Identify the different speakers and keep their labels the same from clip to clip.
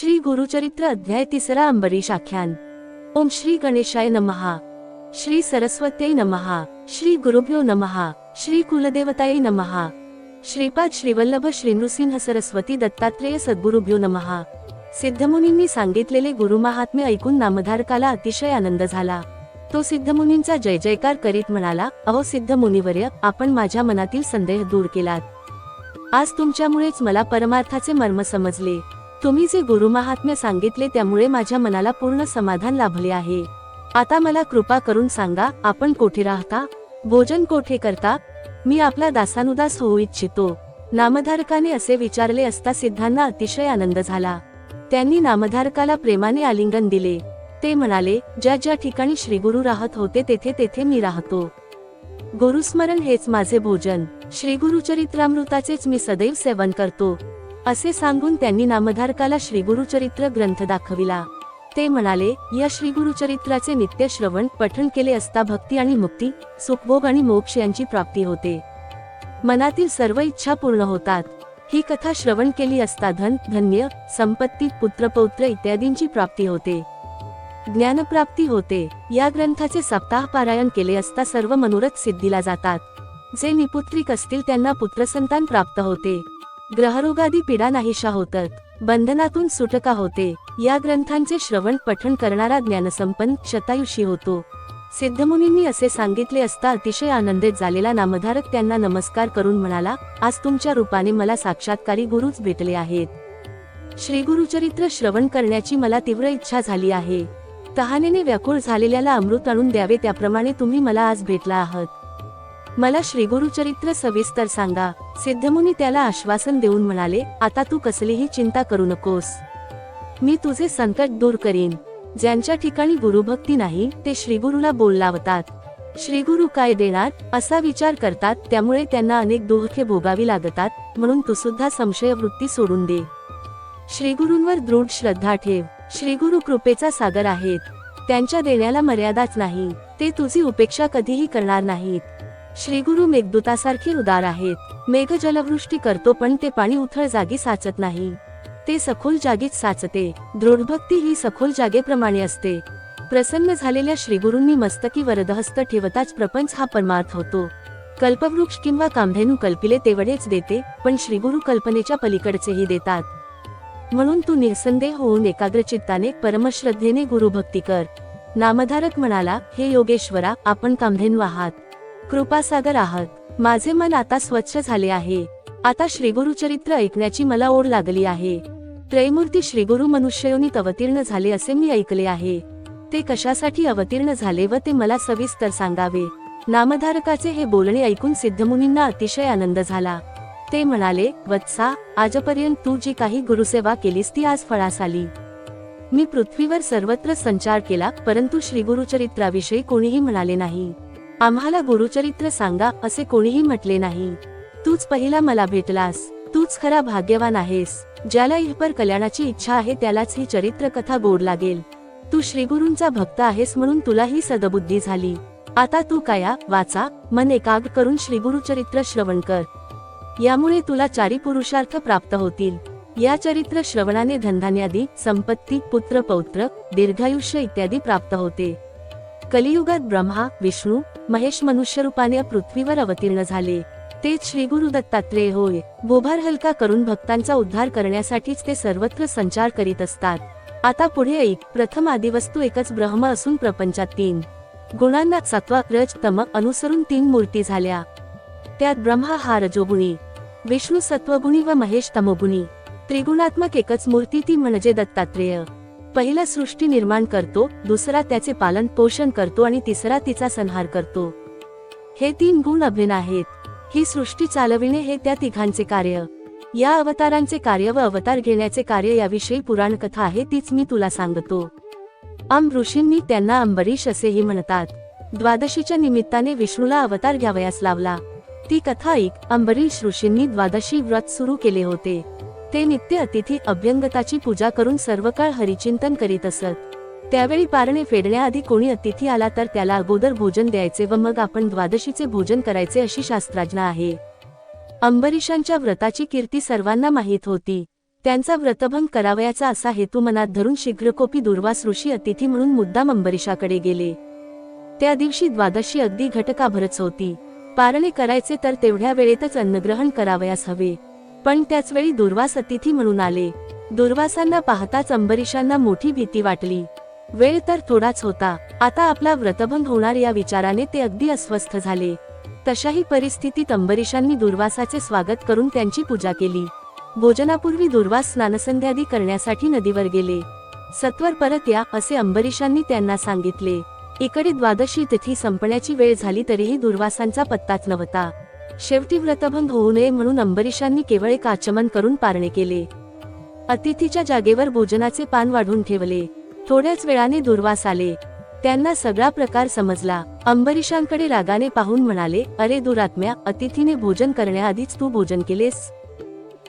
Speaker 1: श्री गुरुचरित्र अध्याय तिसरा अंबरीश आख्यान ओम श्री गणेशाय नमहा श्री सरस्वत्यै नमहा श्री गुरुभ्यो नमहा श्री कुलदेवताय नमहा श्रीपाद श्रीवल्लभ श्री नृसिंह सरस्वती दत्तात्रेय सद्गुरुभ्यो नमहा सिद्धमुनींनी सांगितलेले गुरुमाहात्म्य ऐकून नामधारकाला अतिशय आनंद झाला. तो सिद्धमुनींचा जय जयकार करीत म्हणाला अहो सिद्ध मुनिवर्य आपण माझ्या मनातील संदेह दूर केलात. आज तुमच्यामुळेच मला परमार्थाचे मर्म समजले. तुम्ही जे गुरुमाहात्म्य सांगितले त्यामुळे माझ्या मनाला पूर्ण समाधान लाभले आहे. आता मला कृपा करून सांगा आपण कोठे राहता? भोजन कोठे करता? मी आपला दासानुदास होऊ इच्छितो. नामधारकाने असे विचारले असता सिद्धांना अतिशय आनंद झाला. त्यांनी नामधारकाला प्रेमाने आलिंगन दिले. ते म्हणाले ज्या ज्या ठिकाणी श्रीगुरु राहत होते तेथे तेथे मी राहतो. गुरुस्मरण हेच माझे भोजन. श्रीगुरुचरित्रामृताचेच मी सदैव सेवन करतो. असे सांगून त्यांनी नामधारकाला श्रीगुरुचरित्र ग्रंथ दाखविला. ते म्हणाले या श्रीगुरुचरित्राचे नित्य श्रवण पठण केले असता भक्ती आणि मुक्ती सुखभोग आणि मोक्ष यांची प्राप्ती होते. मनातील सर्व इच्छा पूर्ण होतात. ही कथा श्रवण केली असता धन धन्य संपत्ती पुत्रपौत्र इत्यादींची प्राप्ती होते. ज्ञानप्राप्ती होते. या ग्रंथाचे सप्ताह पारायण केले असता सर्व मनोरथ सिद्धीला जातात. जे निपुत्रिक असतील त्यांना पुत्रसंतान प्राप्त होते. ग्रहरोगादी पीडा नाहीशा होतात. बंधनातून सुटका होते. या ग्रंथांचे श्रवण पठण करणारा ज्ञानसंपन्न शतायुषी होतो. सिद्धमुनींनी असे सांगितले असता अतिशय आनंदित झालेला नामधारक त्यांना नमस्कार करून म्हणाला आज तुमच्या रूपाने मला साक्षात्कारी गुरुच भेटले आहेत. श्री गुरुचरित्र श्रवण करण्याची मला तीव्र इच्छा झाली आहे. तहानेने व्याकुळ झालेल्याला अमृत आणून द्यावे त्याप्रमाणे तुम्ही मला आज भेटला आहात. मला श्रीगुरुचरित्र सविस्तर सांगा. सिद्धमुनी त्याला आश्वासन देऊन म्हणाले आता तू कसलीही चिंता करू नकोस. मी तुझे संकट दूर करीन. ज्यांच्या ठिकाणी गुरुभक्ती नाही ते श्रीगुरूला बोल लावतात श्रीगुरु काय देणार असा विचार करतात त्यामुळे त्यांना अनेक दुःखे भोगावी लागतात म्हणून तू सुद्धा संशय वृत्ती सोडून दे. श्रीगुरूंवर दृढ श्रद्धा ठेव. श्रीगुरु कृपेचा सागर आहेत. त्यांच्या देण्याला मर्यादाच नाही. ते तुझी उपेक्षा कधीही करणार नाहीत. श्रीगुरु मेघदूतासारखे उदार आहेत. मेघ जलवृष्टी करतो पण ते पाणी उथळ जागी साचत नाही. ते सखोल जागीच साचते. दृढभक्ती ही सखोल जागेप्रमाणे असते. प्रसन्न झालेल्या श्रीगुरूंनी मस्तकी वरदहस्त ठेवताच प्रपंच हा परमार्थ होतो. कल्पवृक्ष किंवा कांभेनू कल्पिले तेवढेच देते पण श्रीगुरु कल्पनेच्या पलीकडचेही देतात. म्हणून तू निसंदेह होऊन एकाग्रचित्ताने परमश्रद्धेने गुरुभक्ती कर. नामधारक म्हणाला हे योगेश्वरा आपण कांभेनू आहात. कृपासागर आहात. माझे मन आता स्वच्छ झाले आहे. आता श्रीगुरुचरित्र ऐकण्याची मला ओढ लागली आहे. त्रयमूर्ती श्रीगुरु मनुष्ययोनीत अवतीर्ण झाले असे मी ऐकले आहे. ते कशासाठी अवतीर्ण झाले व ते मला सविस्तर सांगावे. नामधारकाचे हे बोलणे ऐकून सिद्धमुनींना अतिशय आनंद झाला. ते म्हणाले वत्सा आजपर्यंत तू जी काही गुरुसेवा केलीस ती आज फळास आली. मी पृथ्वीवर सर्वत्र संचार केला परंतु श्रीगुरुचरित्राविषयी कोणीही म्हणाले नाही. आम्हाला गुरुचरित्र सांगा असे कोणीही म्हटले नाही. तूच पहिला मला भेटलास तूच खरा भाग्यवान आहेस ज्याला इहपर कल्याणाची इच्छा आहे त्यालाच ही चरित्र कथा गोड लागेल. तू श्रीगुरूंचा भक्त आहेस म्हणून तुला ही सदबुद्धी झाली. आता तू काया वाचा मन एकाग करून श्रीगुरुचरित्र श्रवण कर. यामुळे तुला चारी पुरुषार्थ प्राप्त होतील. या चरित्र श्रवणाने धनधान्यादी संपत्ती पुत्र पौत्र दीर्घायुष्य इत्यादी प्राप्त होते. कलियुगात ब्रह्मा विष्णू महेश मनुष्यरूपाने पृथ्वीवर अवतीर्ण झाले. तेच श्री गुरु दत्तात्रेय होय. भोभार हलका करून भक्तांचा उद्धार करण्यासाठीच ते सर्वत्र संचार करीत असतात. आता पुढे ऐक. प्रथम आदिवस्तू एकच ब्रह्म असून प्रपंचात तीन. गुणांना सत्वा रज तम अनुसरून तीन मूर्ती झाल्या. त्यात ब्रह्मा हा रजोगुणी विष्णू सत्वगुणी व महेश तमोगुणी. त्रिगुणात्मक एकच मूर्ती ती म्हणजे दत्तात्रेय. पहिला सृष्टी निर्माण करतो दुसरा त्याचे पालन पोषण करतो आणि तिसरा तिचा संहार करतो. हे तीन गुण अभिन्न आहेत. ही सृष्टी चालविणे हे त्या तिघांचे कार्य. या अवतारांचे कार्य व अवतार घेण्याचे कार्य याविषयी पुराण कथा आहे तीच मी तुला सांगतो. आम ऋषींनी त्यांना अंबरीश असेही म्हणतात. द्वादशीच्या निमित्ताने विष्णूला अवतार घ्यावयास लावला. ती कथा ऐक अंबरीश ऋषींनी द्वादशी व्रत सुरू केले होते. ते नित्य अतिथी अभ्यंगताची पूजा करून सर्व काळ हरिचिंतन करीत असत. त्यावेळी पारणे फेडण्याआधी कोणी अतिथी आला तर त्याला अगोदर भोजन द्यायचे व मग आपण द्वादशीचे भोजन करायचे अशी शास्त्राज्ञा आहे. अंबरीशांच्या व्रताची कीर्ती सर्वांना माहीत होती. त्यांचा व्रतभंग करावयाचा असा हेतू मनात धरून शीघ्रकोपी दुर्वास ऋषी अतिथी म्हणून मुद्दाम अंबरीशाकडे गेले. त्या दिवशी द्वादशी अगदी घटकाभरच होती. पारणे करायचे तर तेवढ्या वेळेतच अन्नग्रहण करावयास हवे. पण त्याच वेळी दुर्वास अतिथी म्हणून आले. दुर्वासांना पाहताच अंबरीशांना मोठी भीती वाटली. वेळ तर थोडाच होता. आता आपला व्रतभंग होणार या विचाराने ते अगदी अस्वस्थ झाले. तशाही परिस्थितीत अंबरीशांनी दुर्वासाचे स्वागत करून त्यांची पूजा केली. भोजनापूर्वी दुर्वास स्नानसंध्यादी करण्यासाठी नदीवर गेले. सत्वर परत या असे अंबरीशांनी त्यांना सांगितले. इकडे द्वादशी तिथी संपण्याची वेळ झाली तरीही दुर्वासांचा पत्ताच नव्हता. शेवटी व्रतभंग होऊ नये म्हणून अंबरीशांनी केवळ एक आचमन करून पारणे केले. अतिथीच्या जागेवर भोजनाचे पान वाढून ठेवले. थोड्याच वेळाने दुर्वास आले. त्यांना सगळा प्रकार समजला. अंबरीशांकडे रागाने पाहून म्हणाले अरे दुरात्म्या अतिथीने भोजन करण्याआधीच तू भोजन केलेस.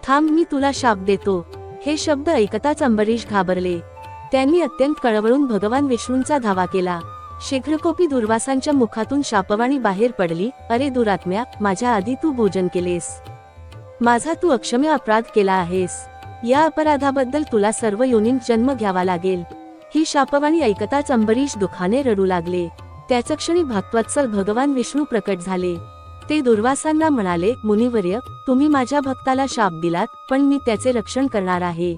Speaker 1: थांब मी तुला शाप देतो. हे शब्द ऐकताच अंबरीश घाबरले. त्यांनी अत्यंत कळवळून भगवान विष्णूंचा धावा केला. शीघ्रकोपी दुर्वासांच्या मुखातून शापवाणी बाहेर पडली अरे दुरात्म्या माझ्या आधी तू भोजन केलेस. माझा तू अक्षम्य अपराध केला आहेस. या अपराधाबद्दल तुला सर्व योनीत जन्म घ्यावा लागेल. ही शापवाणी ऐकताच अंबरीश दुखाने रडू लागले. त्याच क्षणी भक्तवत्सल भगवान विष्णू प्रकट झाले. ते दुर्वासांना म्हणाले मुनिवर्य तुम्ही माझ्या भक्ताला शाप दिलात पण मी त्याचे रक्षण करणार आहे.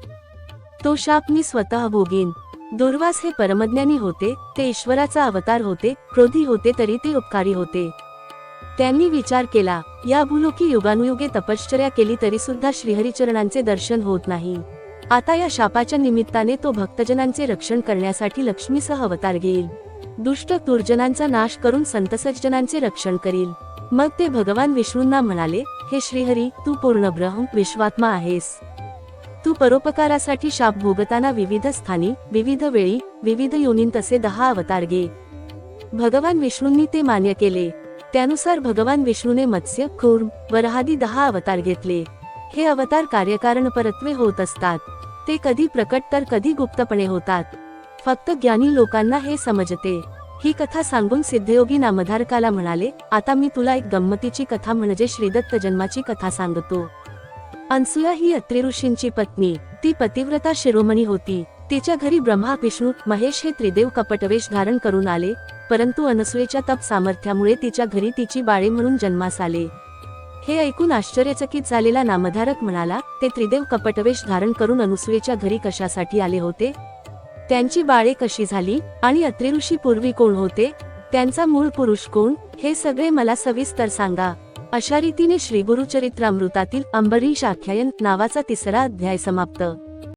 Speaker 1: तो शाप मी स्वतः भोगीन. दुर्वास हे परमज्ञानी होते ते ईश्वराचा अवतार होते क्रोधी होते तरी ते उपकारी होते. त्यांनी विचार केला या भूलोकी युगानुयुगे तपश्चर्या केली तरी सुद्धा श्रीहरिचरणांचे दर्शन होत नाही. आता या शापाच्या निमित्ताने तो भक्तजनांचे रक्षण करण्यासाठी लक्ष्मीसह अवतार घेईल. दुष्ट दुर्जनांचा नाश करून संतसज्जनांचे रक्षण करील. मग ते भगवान विष्णूंना म्हणाले हे श्रीहरी तू पूर्ण ब्रह्म विश्वात्मा आहेस. तू परोपकारासाठी शाप भोगताना विविध स्थानी विविध वेळी विविध योनींत तसे दहा अवतार घे. भगवान विष्णूंनी ते मान्य केले. त्यानुसार भगवान विष्णूने मत्स्य कूर्म वरहादी दहा अवतार घेतले. हे अवतार कार्यकारण परत्वे होत असतात. ते कधी प्रकट तर कधी गुप्तपणे होतात. फक्त ज्ञानी लोकांना हे समजते. ही कथा सांगून सिद्धयोगी नामधारकाला म्हणाले आता मी तुला एक गंमतीची कथा म्हणजे श्रीदत्त जन्माची कथा सांगतो. अनसुया ही अत्रि ऋषींची पत्नी. ती पतिव्रता शिरोमणी होती. तिच्या घरी ब्रह्मा विष्णू महेश हे त्रिदेव कपटवेश धारण करून आले परंतु अनसुयेच्या तप सामर्थ्यामुळे तिच्या घरी तिची बाळे म्हणून जन्मास आले. हे ऐकून आश्चर्यचकित झालेला नामधारक म्हणाला ते त्रिदेव कपटवेश धारण करून अनुसुयेच्या घरी कशासाठी आले होते? त्यांची बाळे कशी झाली? आणि अत्रिऋषी पूर्वी कोण होते? त्यांचा मूळ पुरुष कोण? हे सगळे मला सविस्तर सांगा. अशा रीतीने श्रीगुरुचरित्रामृतातील अंबरीश आख्यायन नावाचा तिसरा अध्याय समाप्त.